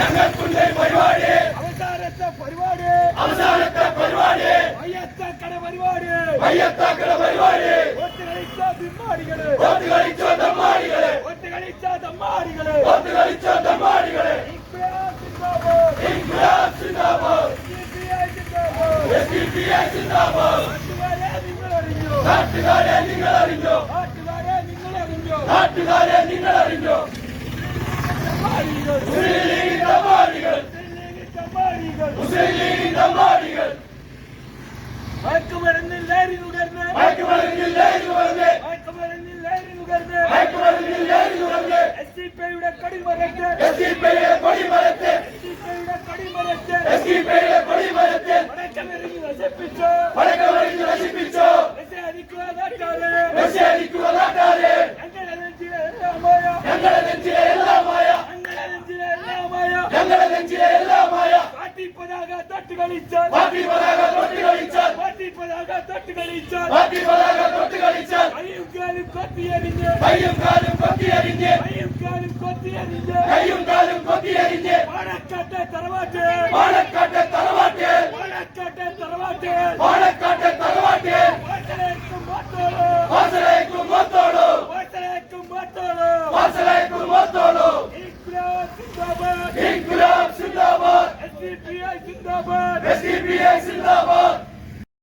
ഞങ്ങൾക്കുണ്ട് പരിപാടി. അവസാനത്തെ പരിപാടി. അവസാനത്തെ പരിപാടി. വയ്യത്താക്കട പരിപാടി. വയ്യത്താക്കട പരിപാടി. ഒത്തു കളിച്ച തെമ്മാടികൾ ഒത്തു കളിച്ച തെമ്മാടികൾ ഒത്തു കളിച്ച തെമ്മാടികൾ ഒത്തു കളിച്ച തെമ്മാടികൾ നാട്ടുകാരെ നിങ്ങൾ അറിഞ്ഞോ നാട്ടുകാരെ നിങ്ങൾ അറിഞ്ഞോ നാട്ടുകാരെ നിങ്ങൾ தட்டுகளிச்சார் தட்டுகளிச்சார் தட்டுகளிச்சார் ஐயம் காலும் கத்தி அறிஞர் ஐயம் காலும் കൊത്തിയരിഞ്ഞ്. കയ്യും കാലും കൊത്തിയരിഞ്ഞ്. പാലക്കാട്ടെ തറവാട്ട്. പാലക്കാട്ടെ തറവാട്ട്. പാലക്കാട്ടെ തറവാട്ട്. പാലക്കാട്ടെ തറവാട്ട്. വാസലേക്കും മാത്തോളൂ വാസലേക്കും മാത്തോളൂ വാസലേക്കും മാത്തോളൂ സിന്ദാബാദ്. ഇൻകുലാബ് സിന്ദാബാദ്. എസ് ഡി സിന്ദാബാദ്. S P I Zindabad.